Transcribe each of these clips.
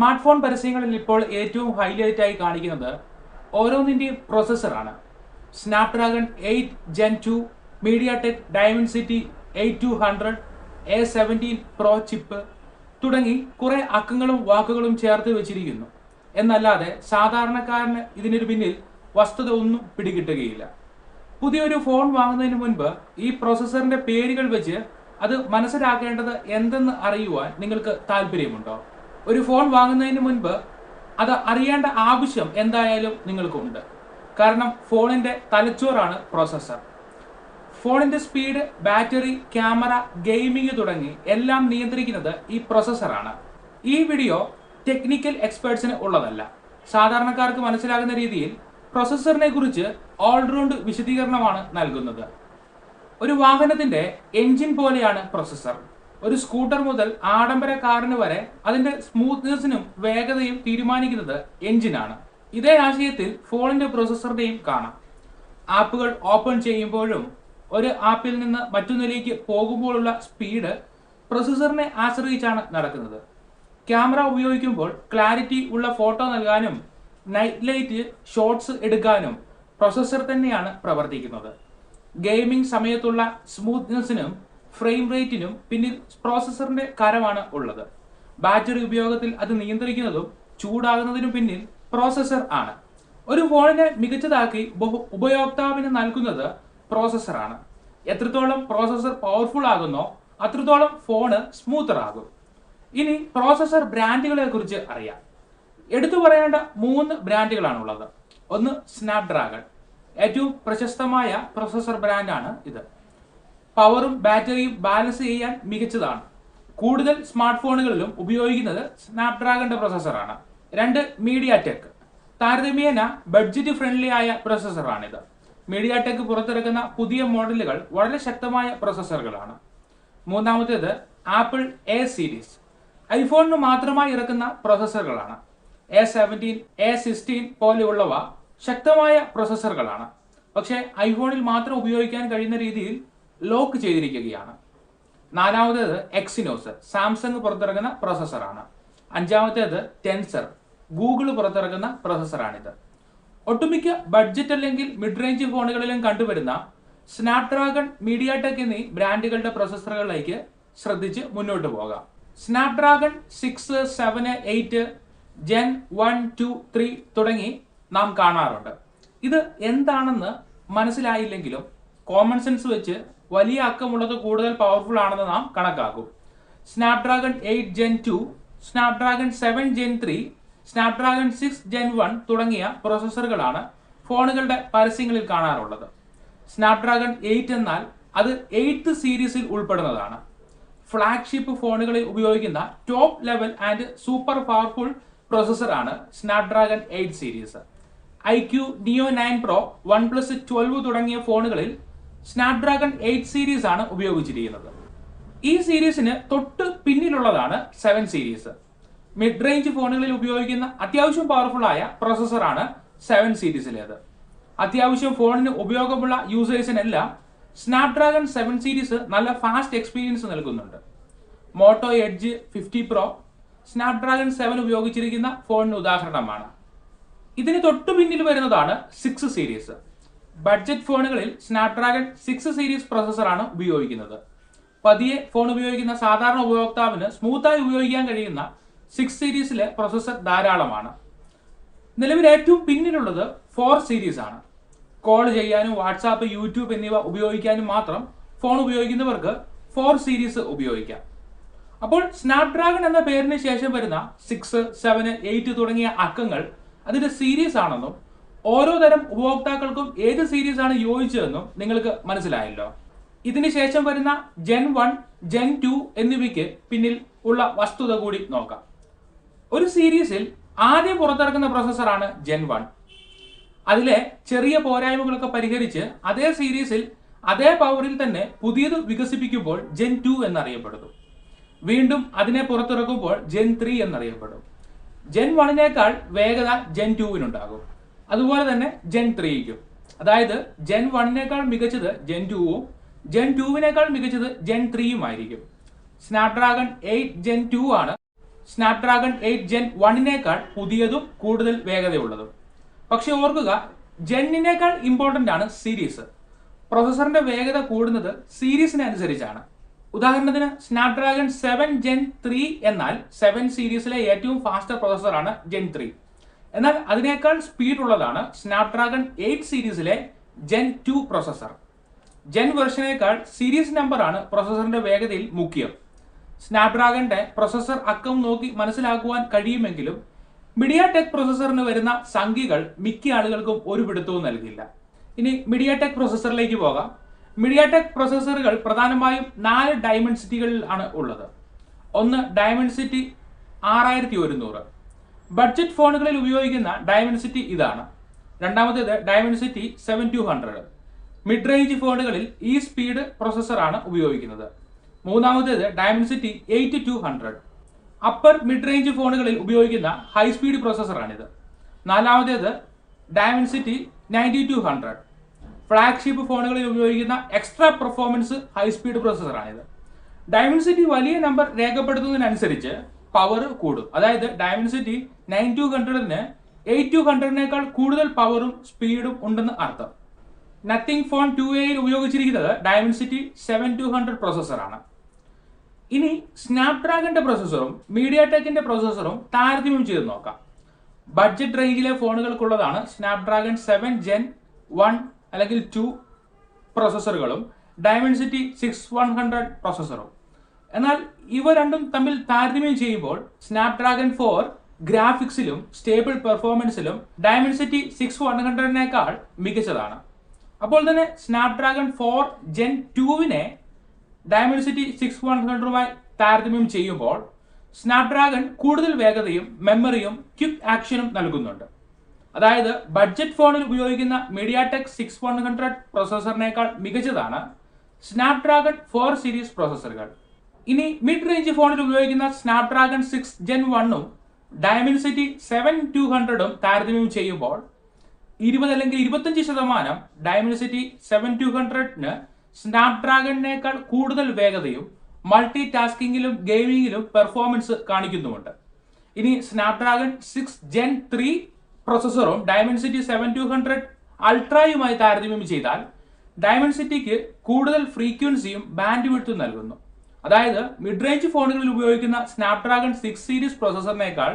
Smart phone പരസ്യങ്ങളിൽ ഇപ്പോൾ ഏറ്റവും ഹൈലൈറ്റ് ആയി കാണിക്കുന്നത് ഓരോന്നിന്റെയും പ്രോസസ്സറാണ് Snapdragon eight Gen two MediaTek Dimensity eight two hundred A seventeen Pro chip തുടങ്ങി കുറെ അക്കങ്ങളും വാക്കുകളും ചേർത്ത് വെച്ചിരിക്കുന്നു. എന്നല്ലാതെ സാധാരണക്കാരന് ഇതിനൊരു പിന്നിൽ വസ്തുത ഒന്നും പിടികിട്ടുകയില്ല. പുതിയൊരു ഫോൺ വാങ്ങുന്നതിന് മുൻപ് ഈ പ്രോസസ്സറിന്റെ പേരുകൾ വെച്ച് അത് മനസ്സിലാക്കേണ്ടത് എന്തെന്ന് അറിയുവാൻ നിങ്ങൾക്ക് താല്പര്യമുണ്ടോ? ഒരു ഫോൺ വാങ്ങുന്നതിന് മുൻപ് അത് അറിയേണ്ട ആവശ്യം എന്തായാലും നിങ്ങൾക്കുണ്ട്. കാരണം ഫോണിന്റെ തലച്ചോറാണ് പ്രോസസ്സർ ഫോണിന്റെ സ്പീഡ് ബാറ്ററി ക്യാമറ ഗെയിമിംഗ് തുടങ്ങി എല്ലാം നിയന്ത്രിക്കുന്നത് ഈ പ്രോസസ്സറാണ് ഈ വീഡിയോ ടെക്നിക്കൽ എക്സ്പേർട്സിന് ഉള്ളതല്ല. സാധാരണക്കാർക്ക് മനസ്സിലാകുന്ന രീതിയിൽ പ്രോസസ്സറിനെ കുറിച്ച് ഓൾറൗണ്ട് വിശദീകരണമാണ് നൽകുന്നത്. ഒരു വാഹനത്തിന്റെ എഞ്ചിൻ പോലെയാണ് പ്രോസസ്സർ ഒരു സ്കൂട്ടർ മുതൽ ആഡംബര കാറിന് വരെ അതിന്റെ സ്മൂത്ത്നെസ്സിനും വേഗതയും തീരുമാനിക്കുന്നത് എഞ്ചിനാണ്. ഇതേ ആശയത്തിൽ ഫോണിന്റെ പ്രോസസ്സറിന്റെയും കാണാം. ആപ്പുകൾ ഓപ്പൺ ചെയ്യുമ്പോഴും ഒരു ആപ്പിൽ നിന്ന് മറ്റൊന്നിലേക്ക് പോകുമ്പോഴുള്ള സ്പീഡ് പ്രോസസറിനെ ആശ്രയിച്ചാണ് നടക്കുന്നത്. ക്യാമറ ഉപയോഗിക്കുമ്പോൾ ക്ലാരിറ്റി ഉള്ള ഫോട്ടോ നൽകാനും നൈറ്റ് ലൈറ്റ് ഷോട്ട്സ് എടുക്കാനും പ്രോസസർ തന്നെയാണ് പ്രവർത്തിക്കുന്നത്. ഗെയിമിംഗ് സമയത്തുള്ള സ്മൂത്ത്നെസ്സിനും ഫ്രെയിം റേറ്റിനും പിന്നിൽ പ്രോസസ്സറിന്റെ കരമാണ് ഉള്ളത്. ബാറ്ററി ഉപയോഗത്തിൽ അത് നിയന്ത്രിക്കുന്നതും ചൂടാകുന്നതിനും പിന്നിൽ പ്രോസസ്സർ ആണ്. ഒരു ഫോണിനെ മികച്ചതാക്കി ഉപയോക്താവിന് നൽകുന്നത് പ്രോസസ്സറാണ് എത്രത്തോളം പ്രോസസ്സർ പവർഫുൾ ആകുന്നോ അത്രത്തോളം ഫോണ് സ്മൂത്തർ ആകും. ഇനി പ്രോസസ്സർ ബ്രാൻഡുകളെ കുറിച്ച് അറിയാം. എടുത്തു പറയേണ്ട മൂന്ന് ബ്രാൻഡുകളാണുള്ളത്. ഒന്ന് സ്നാപ്ഡ്രാഗൺ ഏറ്റവും പ്രശസ്തമായ പ്രോസസ്സർ ബ്രാൻഡാണ് ഇത്. പവറും ബാറ്ററിയും ബാലൻസ് ചെയ്യാൻ മികച്ചതാണ്. കൂടുതൽ സ്മാർട്ട് ഫോണുകളിലും ഉപയോഗിക്കുന്നത് സ്നാപ്ഡ്രാഗന്റെ പ്രോസസ്സറാണ് രണ്ട് മീഡിയ ടെക് താരതമ്യേന ബഡ്ജറ്റ് ഫ്രണ്ട്ലി ആയ പ്രോസസ്സറാണിത് മീഡിയ ടെക് പുറത്തിറക്കുന്ന പുതിയ മോഡലുകൾ വളരെ ശക്തമായ പ്രോസസ്സറുകളാണ് മൂന്നാമത്തേത് ആപ്പിൾ എ സീരീസ്. ഐഫോണിന് മാത്രമായി ഇറക്കുന്ന പ്രോസസ്സറുകളാണ് എ സെവന്റീൻ എ സിക്സ്റ്റീൻ പോലെയുള്ളവ ശക്തമായ പ്രോസസ്സറുകളാണ് പക്ഷേ ഐഫോണിൽ മാത്രം ഉപയോഗിക്കാൻ കഴിയുന്ന രീതിയിൽ ലോക്ക് ചെയ്തിരിക്കുകയാണ്. നാലാമത്തേത് എക്സിനോസ്. സാംസങ് പുറത്തിറങ്ങുന്ന പ്രോസസ്സറാണ് അഞ്ചാമത്തേത് ടെൻസർ. ഗൂഗിൾ പുറത്തിറങ്ങുന്ന പ്രോസസ്സറാണിത് ഒട്ടുമിക്ക ബഡ്ജറ്റ് അല്ലെങ്കിൽ മിഡ് റേഞ്ച് ഫോണുകളിലും കണ്ടുവരുന്ന സ്നാപ്ഡ്രാഗൺ മീഡിയ ടെക് എന്നീ ബ്രാൻഡുകളുടെ പ്രോസസ്സറുകളിലേക്ക് ശ്രദ്ധിച്ച് മുന്നോട്ട് പോകാം. Snapdragon six seven eight Gen one two three തുടങ്ങി നാം കാണാറുണ്ട്. ഇത് എന്താണെന്ന് മനസ്സിലായില്ലെങ്കിലും കോമൺ സെൻസ് വെച്ച് വലിയ അക്കമുള്ളത് കൂടുതൽ പവർഫുൾ ആണെന്ന് നാം കണക്കാക്കും. Snapdragon eight Gen two Snapdragon seven Gen three Snapdragon six Gen one തുടങ്ങിയ പ്രോസസ്സറുകളാണ് ഫോണുകളുടെ പരസ്യങ്ങളിൽ കാണാറുള്ളത്. സ്നാപ്ഡ്രാഗൺ എയ്റ്റ് എന്നാൽ അത് എയ്ത്ത് സീരീസിൽ ഉൾപ്പെടുന്നതാണ്. ഫ്ലാഗ്ഷിപ്പ് ഫോണുകളിൽ ഉപയോഗിക്കുന്ന top level and super powerful പ്രോസസ്സറാണ് Snapdragon eight series iQOO Neo nine Pro OnePlus twelve തുടങ്ങിയ ഫോണുകളിൽ സ്നാപ്ഡ്രാഗൺ എയ്റ്റ് സീരീസ് ആണ് ഉപയോഗിച്ചിരിക്കുന്നത്. ഈ സീരീസിന് തൊട്ട് പിന്നിലുള്ളതാണ് സെവൻ സീരീസ് മിഡ് റേഞ്ച് ഫോണുകളിൽ ഉപയോഗിക്കുന്ന അത്യാവശ്യം പവർഫുൾ ആയ പ്രോസസ്സറാണ് സെവൻ സീരീസിലേത് അത്യാവശ്യം ഫോണിന് ഉപയോഗമുള്ള യൂസേഴ്സിനെല്ലാം സ്നാപ്ഡ്രാഗൺ സെവൻ സീരീസ് നല്ല ഫാസ്റ്റ് എക്സ്പീരിയൻസ് നൽകുന്നുണ്ട്. Moto Edge fifty Pro Snapdragon seven ഉപയോഗിച്ചിരിക്കുന്ന ഫോണിന് ഉദാഹരണമാണ്. ഇതിന് തൊട്ടു പിന്നിൽ വരുന്നതാണ് സിക്സ് സീരീസ് ബഡ്ജറ്റ് ഫോണുകളിൽ സ്നാപ്ഡ്രാഗൺ സിക്സ് സീരീസ് പ്രോസസ്സറാണ് ഉപയോഗിക്കുന്നത്. പതിയെ ഫോൺ ഉപയോഗിക്കുന്ന സാധാരണ ഉപയോക്താവിന് സ്മൂത്തായി ഉപയോഗിക്കാൻ കഴിയുന്ന സിക്സ് സീരീസിലെ പ്രോസസ്സർ ധാരാളമാണ്. നിലവിൽ ഏറ്റവും പിന്നിലുള്ളത് ഫോർ സീരീസ് ആണ് കോൾ ചെയ്യാനും വാട്സാപ്പ് യൂട്യൂബ് എന്നിവ ഉപയോഗിക്കാനും മാത്രം ഫോൺ ഉപയോഗിക്കുന്നവർക്ക് ഫോർ സീരീസ് ഉപയോഗിക്കാം. അപ്പോൾ സ്നാപ്ഡ്രാഗൺ എന്ന പേരിന് ശേഷം വരുന്ന സിക്സ് സെവന് എയ്റ്റ് തുടങ്ങിയ അക്കങ്ങൾ അതിന്റെ സീരീസ് ആണെന്നും ഓരോ തരം ഉപഭോക്താക്കൾക്കും ഏത് സീരീസ് ആണ് യോജിച്ചതെന്നും നിങ്ങൾക്ക് മനസ്സിലായല്ലോ. ഇതിന് ശേഷം വരുന്ന ജെൻ വൺ ജെൻ ടു എന്നിവയ്ക്ക് പിന്നിൽ ഉള്ള വസ്തുത കൂടി നോക്കാം. ഒരു സീരീസിൽ ആദ്യം പുറത്തിറക്കുന്ന പ്രോസസ്സറാണ് ജെൻ വൺ അതിലെ ചെറിയ പോരായ്മകളൊക്കെ പരിഹരിച്ച് അതേ സീരീസിൽ അതേ പവറിൽ തന്നെ പുതിയത് വികസിപ്പിക്കുമ്പോൾ ജെൻ ടു എന്നറിയപ്പെടുന്നു. വീണ്ടും അതിനെ പുറത്തിറക്കുമ്പോൾ ജെൻ ത്രീ എന്നറിയപ്പെടും. ജെൻ വണ്ണിനേക്കാൾ വേഗത ജെൻ ടുവിനുണ്ടാകും അതുപോലെ തന്നെ ജെൻ ത്രീക്കും അതായത് ജെൻ വണ്ണിനേക്കാൾ മികച്ചത് ജെൻ ടുവും ജെൻ ടുവിനേക്കാൾ മികച്ചത് ജെൻ ത്രീയും ആയിരിക്കും. സ്നാപ്ഡ്രാഗൺ എയ്റ്റ് ജെൻ ടു ആണ്. സ്നാപ്ഡ്രാഗൺ എയ്റ്റ് ജെൻ വണ്ണിനേക്കാൾ പുതിയതും കൂടുതൽ വേഗതയുള്ളതും. പക്ഷെ ഓർക്കുക ജെന്നിനേക്കാൾ ഇമ്പോർട്ടന്റ് ആണ് സീരീസ് പ്രോസസറിന്റെ വേഗത കൂടുന്നത് സീരീസിനനുസരിച്ചാണ്. ഉദാഹരണത്തിന് സ്നാപ്ഡ്രാഗൺ സെവൻ ജെൻ ത്രീ എന്നാൽ സെവൻ സീരീസിലെ ഏറ്റവും ഫാസ്റ്റർ പ്രൊസസ്സറാണ് ജെൻ ത്രീ എന്നാൽ അതിനേക്കാൾ സ്പീഡ് ഉള്ളതാണ് സ്നാപ്ഡ്രാഗൺ എയ്റ്റ് സീരീസിലെ ജെൻ ടു പ്രോസസർ ജെൻ വെർഷനേക്കാൾ സീരീസ് നമ്പറാണ് പ്രോസസറിന്റെ വേഗതയിൽ മുഖ്യം. സ്നാപ്ഡ്രാഗന്റെ പ്രൊസസർ അക്കം നോക്കി മനസ്സിലാക്കുവാൻ കഴിയുമെങ്കിലും മീഡിയ ടെക് പ്രൊസസറിന് വരുന്ന സംഖ്യകൾ മിക്ക ആളുകൾക്കും ഒരു പിടുത്തവും നൽകില്ല. ഇനി മീഡിയ ടെക് പ്രൊസസറിലേക്ക് പോകാം. മീഡിയ ടെക് പ്രൊസസറുകൾ പ്രധാനമായും നാല് ഡയമൻസിറ്റികളിൽ ആണ് ഉള്ളത്. ഒന്ന് ഡയമെൻസിറ്റി ആറായിരത്തി ഒരുന്നൂറ്. ബഡ്ജറ്റ് ഫോണുകളിൽ ഉപയോഗിക്കുന്ന ഡയമൻസിറ്റി ഇതാണ്. രണ്ടാമത്തേത് Dimensity seven two hundred mid range ഫോണുകളിൽ ഈ സ്പീഡ് പ്രൊസസ്സറാണ് ഉപയോഗിക്കുന്നത്. മൂന്നാമത്തേത് Dimensity eight two hundred upper mid range ഫോണുകളിൽ ഉപയോഗിക്കുന്ന ഹൈ സ്പീഡ് പ്രോസസ്സറാണിത്. നാലാമത്തേത് Dimensity ninety two hundred flagship ഫോണുകളിൽ ഉപയോഗിക്കുന്ന എക്സ്ട്രാ പെർഫോമൻസ് ഹൈ സ്പീഡ് പ്രോസസ്സറാണിത്. ഡയമൻസിറ്റി വലിയ നമ്പർ രേഖപ്പെടുത്തുന്നതിനനുസരിച്ച് പവർ കൂടും. അതായത് ഡയമൻസിറ്റി നയൻ ടു ഹൺഡ്രഡിന് എയ്റ്റ് ടു ഹൺഡ്രഡിനേക്കാൾ കൂടുതൽ പവറും സ്പീഡും ഉണ്ടെന്ന് അർത്ഥം. നത്തിങ് ഫോൺ ടു എയിൽ ഉപയോഗിച്ചിരിക്കുന്നത് ഡയമൻസിറ്റി സെവൻ ടു ഹൺഡ്രഡ് പ്രോസസ്സറാണ് ഇനി സ്നാപ്ഡ്രാഗന്റെ പ്രോസസ്സറും മീഡിയ ടെക്കിന്റെ പ്രോസസ്സറും താരതമ്യം ചെയ്ത് നോക്കാം. ബഡ്ജറ്റ് റേഞ്ചിലെ ഫോണുകൾക്കുള്ളതാണ് സ്നാപ്ഡ്രാഗൺ സെവൻ ജെൻ വൺ അല്ലെങ്കിൽ ടു പ്രോസസ്സറുകളും ഡയമൻസിറ്റി സിക്സ് വൺ ഹൺഡ്രഡ് പ്രോസസ്സറും എന്നാൽ ഇവ രണ്ടും തമ്മിൽ താരതമ്യം ചെയ്യുമ്പോൾ സ്നാപ്ഡ്രാഗൺ ഫോർ ഗ്രാഫിക്സിലും സ്റ്റേബിൾ പെർഫോമൻസിലും ഡയമൻസിറ്റി സിക്സ് വൺ ഹൺഡ്രഡിനേക്കാൾ മികച്ചതാണ്. അപ്പോൾ തന്നെ സ്നാപ്ഡ്രാഗൺ ഫോർ ജെൻ ടുവിനെ ഡയമൻസിറ്റി സിക്സ് വൺ ഹൺഡ്രഡുമായി താരതമ്യം ചെയ്യുമ്പോൾ സ്നാപ്ഡ്രാഗൺ കൂടുതൽ വേഗതയും മെമ്മറിയും ക്വിക്ക് ആക്ഷനും നൽകുന്നുണ്ട്. അതായത് ബഡ്ജറ്റ് ഫോണിൽ ഉപയോഗിക്കുന്ന MediaTek six one hundred പ്രൊസസറിനേക്കാൾ മികച്ചതാണ് സ്നാപ്ഡ്രാഗൺ ഫോർ സീരീസ് പ്രൊസസ്സറുകൾ ഇനി മിഡ് റേഞ്ച് ഫോണിൽ ഉപയോഗിക്കുന്ന സ്നാപ്ഡ്രാഗൺ സിക്സ് ജെൻ വണ്ണും ഡയമൻസിറ്റി സെവൻ ടു ഹൺഡ്രഡും താരതമ്യം ചെയ്യുമ്പോൾ ഇരുപത് അല്ലെങ്കിൽ ഇരുപത്തഞ്ച് ശതമാനം ഡയമൻസിറ്റി സെവൻ ടു ഹൺഡ്രഡിന് സ്നാപ്ഡ്രാഗണിനേക്കാൾ കൂടുതൽ വേഗതയും മൾട്ടി ടാസ്കിങ്ങിലും ഗെയിമിങ്ങിലും പെർഫോമൻസ് കാണിക്കുന്നുമുണ്ട്. ഇനി സ്നാപ്ഡ്രാഗൺ സിക്സ് ജെൻ ത്രീ പ്രൊസസ്സറും ഡയമൻസിറ്റി സെവൻ ടു ഹൺഡ്രഡ് അൾട്രയുമായി താരതമ്യം ചെയ്താൽ ഡയമൻസിറ്റിക്ക് കൂടുതൽ ഫ്രീക്വൻസിയും ബാൻഡ് വിഡ്ത്തും നൽകുന്നു. അതായത് മിഡ് റേഞ്ച് ഫോണുകളിൽ ഉപയോഗിക്കുന്ന സ്നാപ്ഡ്രാഗൺ സിക്സ് സീരീസ് പ്രോസസ്സറിനേക്കാൾ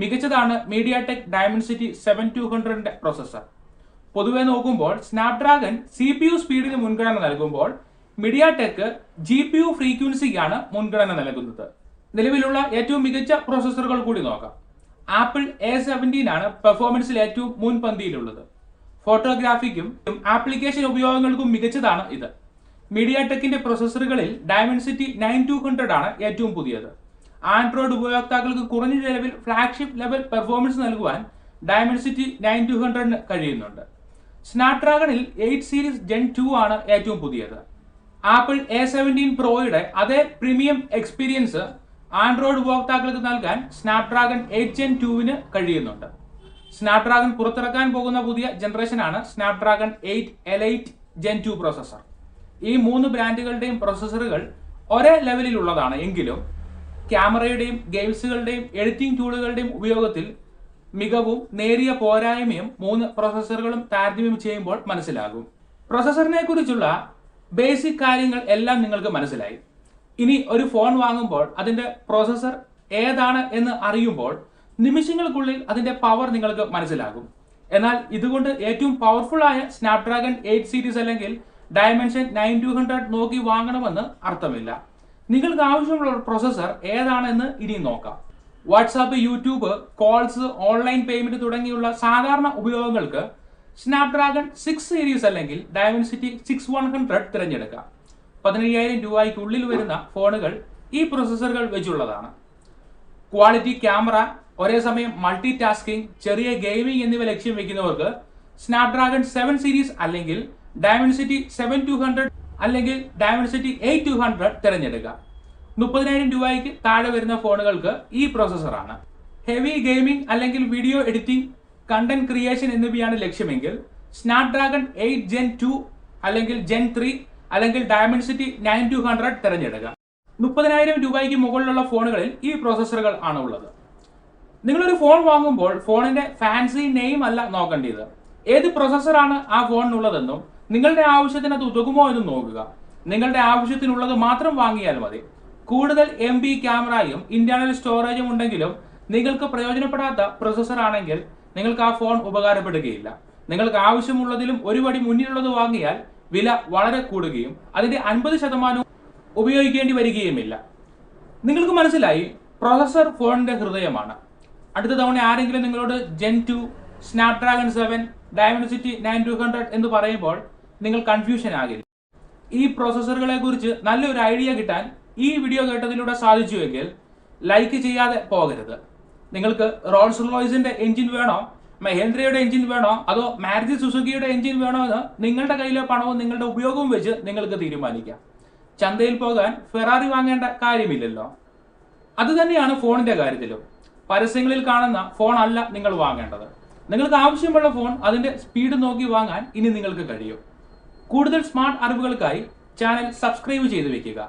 മികച്ചതാണ് MediaTek Dimensity seven two ഹൺഡ്രഡിന്റെ പ്രോസസ്സർ പൊതുവെ നോക്കുമ്പോൾ സ്നാപ്ഡ്രാഗൺ സി പി യു സ്പീഡിന് മുൻഗണന നൽകുമ്പോൾ MediaTek G P U ഫ്രീക്വൻസിക്കാണ് മുൻഗണന നൽകുന്നത്. നിലവിലുള്ള ഏറ്റവും മികച്ച പ്രോസസ്സറുകൾ കൂടി നോക്കാം. ആപ്പിൾ എ സെവന്റീൻ ആണ് പെർഫോമൻസിൽ ഏറ്റവും മുൻപന്തിയിലുള്ളത്. ഫോട്ടോഗ്രാഫിക്കും ആപ്ലിക്കേഷൻ ഉപയോഗങ്ങൾക്കും മികച്ചതാണ് ഇത്. മീഡിയ ടെക്കിന്റെ പ്രോസസ്സറുകളിൽ ഡയമൻസിറ്റി നയൻ ടു ഹൺഡ്രഡ് ആണ് ഏറ്റവും പുതിയത്. ആൻഡ്രോയിഡ് ഉപയോക്താക്കൾക്ക് കുറഞ്ഞ ചെലവിൽ ഫ്ലാഗ്ഷിപ്പ് ലെവൽ പെർഫോമൻസ് നൽകുവാൻ ഡയമൻസിറ്റി നയൻ ടു ഹൺഡ്രഡിന് കഴിയുന്നുണ്ട്. സ്നാപ്ഡ്രാഗണിൽ എയ്റ്റ് സീരീസ് ജെൻ ടു ആണ് ഏറ്റവും പുതിയത്. ആപ്പിൾ എ സെവന്റീൻ പ്രോയുടെ അതേ പ്രീമിയം എക്സ്പീരിയൻസ് ആൻഡ്രോയിഡ് ഉപഭോക്താക്കൾക്ക് നൽകാൻ സ്നാപ്ഡ്രാഗൺ എയ്റ്റ് ജെൻ ടുവിന് കഴിയുന്നുണ്ട്. സ്നാപ്ഡ്രാഗൺ പുറത്തിറക്കാൻ പോകുന്ന പുതിയ ജനറേഷനാണ് Snapdragon eight Elite Gen two processor ഈ മൂന്ന് ബ്രാൻഡുകളുടെയും പ്രോസസ്സറുകൾ ഒരേ ലെവലിലുള്ളതാണ്. എങ്കിലും ക്യാമറയുടെയും ഗെയിംസുകളുടെയും എഡിറ്റിംഗ് ടൂളുകളുടെയും ഉപയോഗത്തിൽ മികവും നേരിയ പോരായ്മയും മൂന്ന് പ്രോസസ്സറുകളും താരതമ്യം ചെയ്യുമ്പോൾ മനസ്സിലാകും. പ്രോസസ്സറിനെ കുറിച്ചുള്ള ബേസിക് കാര്യങ്ങൾ എല്ലാം നിങ്ങൾക്ക് മനസ്സിലായി. ഇനി ഒരു ഫോൺ വാങ്ങുമ്പോൾ അതിന്റെ പ്രോസസ്സർ ഏതാണ് എന്ന് അറിയുമ്പോൾ നിമിഷങ്ങൾക്കുള്ളിൽ അതിന്റെ പവർ നിങ്ങൾക്ക് മനസ്സിലാകും. എന്നാൽ ഇതുകൊണ്ട് ഏറ്റവും പവർഫുൾ ആയ സ്നാപ്ഡ്രാഗൺ എയ്റ്റ് സീരീസ് അല്ലെങ്കിൽ ഡയമെൻഷൻ നയൻ ടു ഹൺഡ്രഡ് നോക്കി വാങ്ങണമെന്ന് അർത്ഥമില്ല. നിങ്ങൾക്ക് ആവശ്യമുള്ള പ്രൊസസ്സർ ഏതാണെന്ന് ഇനി നോക്കാം. WhatsApp YouTube calls online payment തുടങ്ങിയുള്ള സാധാരണ ഉപയോഗങ്ങൾക്ക് സ്നാപ്ഡ്രാഗൺ സിക്സ് സീരീസ് അല്ലെങ്കിൽ ഡയമെൻസിറ്റി സിക്സ് വൺ ഹൺഡ്രഡ് തിരഞ്ഞെടുക്കാം. പതിനയ്യായിരം രൂപയ്ക്കുള്ളിൽ വരുന്ന ഫോണുകൾ ഈ പ്രൊസസ്സറുകൾ വെച്ചുള്ളതാണ്. ക്വാളിറ്റി ക്യാമറ ഒരേ സമയം മൾട്ടി ടാസ്കിംഗ് ചെറിയ ഗെയിമിംഗ് എന്നിവ ലക്ഷ്യം വെക്കുന്നവർക്ക് സ്നാപ്ഡ്രാഗൺ സെവൻ സീരീസ് അല്ലെങ്കിൽ ഡയമൻസിറ്റി സെവൻ ടു ഹൺഡ്രഡ് അല്ലെങ്കിൽ ഡയമൻസിറ്റി എയ്റ്റ് ടു ഹൺഡ്രഡ് തിരഞ്ഞെടുക്കുക. മുപ്പതിനായിരം രൂപയ്ക്ക് താഴെ വരുന്ന ഫോണുകൾക്ക് ഈ പ്രോസസ്സറാണ് ഹെവി ഗെയിമിംഗ് അല്ലെങ്കിൽ വീഡിയോ എഡിറ്റിംഗ് കണ്ടന്റ് ക്രിയേഷൻ എന്നിവയാണ് ലക്ഷ്യമെങ്കിൽ സ്നാപ്ഡ്രാഗൺ എയ്റ്റ് ജെൻ ടു അല്ലെങ്കിൽ ജെൻ ത്രീ അല്ലെങ്കിൽ ഡയമൻസിറ്റി നയൻ ടു ഹൺഡ്രഡ് തിരഞ്ഞെടുക്കുക. മുപ്പതിനായിരം രൂപയ്ക്ക് മുകളിലുള്ള ഫോണുകളിൽ ഈ പ്രോസസ്സറുകൾ ആണ് ഉള്ളത്. നിങ്ങളൊരു ഫോൺ വാങ്ങുമ്പോൾ ഫോണിന്റെ ഫാൻസി നെയിം അല്ല നോക്കേണ്ടത്. ഏത് പ്രോസസ്സറാണ് ആ ഫോണിനുള്ളതെന്നും നിങ്ങളുടെ ആവശ്യത്തിന് അത് ഉതകുമോ എന്ന് നോക്കുക. നിങ്ങളുടെ ആവശ്യത്തിനുള്ളത് മാത്രം വാങ്ങിയാൽ മതി. കൂടുതൽ എം ബി ക്യാമറയും ഇന്റേണൽ സ്റ്റോറേജും ഉണ്ടെങ്കിലും നിങ്ങൾക്ക് പ്രയോജനപ്പെടാത്ത പ്രൊസസർ ആണെങ്കിൽ നിങ്ങൾക്ക് ആ ഫോൺ ഉപകാരപ്പെടുകയില്ല. നിങ്ങൾക്ക് ആവശ്യമുള്ളതിലും ഒരുപടി മുന്നിലുള്ളത് വാങ്ങിയാൽ വില വളരെ കൂടുകയും അതിന്റെ അൻപത് ശതമാനവും ഉപയോഗിക്കേണ്ടി വരികയുമില്ല. നിങ്ങൾക്ക് മനസ്സിലായി? പ്രോസസർ ഫോണിന്റെ ഹൃദയമാണ്. അടുത്ത തവണ ആരെങ്കിലും നിങ്ങളോട് Gen two Snapdragon seven Dimensity nine two hundred എന്ന് പറയുമ്പോൾ നിങ്ങൾ കൺഫ്യൂഷൻ ആകരുത്. ഈ പ്രോസസ്സറുകളെ കുറിച്ച് നല്ലൊരു ഐഡിയ കിട്ടാൻ ഈ വീഡിയോ കേട്ടതിലൂടെ സാധിച്ചുവെങ്കിൽ ലൈക്ക് ചെയ്യാതെ പോകരുത്. നിങ്ങൾക്ക് റോൾസ് റോയ്സിന്റെ എഞ്ചിൻ വേണോ? മഹേന്ദ്രയുടെ എഞ്ചിൻ വേണോ? അതോ മാരുതി സുസുക്കിയുടെ എഞ്ചിൻ വേണോ എന്ന് നിങ്ങളുടെ കയ്യിലെ പണവും നിങ്ങളുടെ ഉപയോഗവും വെച്ച് നിങ്ങൾക്ക് തീരുമാനിക്കാം. ചന്തയിൽ പോകാൻ ഫെറാറി വാങ്ങേണ്ട കാര്യമില്ലല്ലോ. അത് തന്നെയാണ് ഫോണിന്റെ കാര്യത്തിലും. പരസ്യങ്ങളിൽ കാണുന്ന ഫോൺ അല്ല നിങ്ങൾ വാങ്ങേണ്ടത്. നിങ്ങൾക്ക് ആവശ്യമുള്ള ഫോൺ അതിന്റെ സ്പീഡ് നോക്കി വാങ്ങാൻ ഇനി നിങ്ങൾക്ക് കഴിയും. കൂടുതൽ സ്മാർട്ട് അറിവുകൾക്കായി ചാനൽ സബ്സ്ക്രൈബ് ചെയ്തു വെക്കുക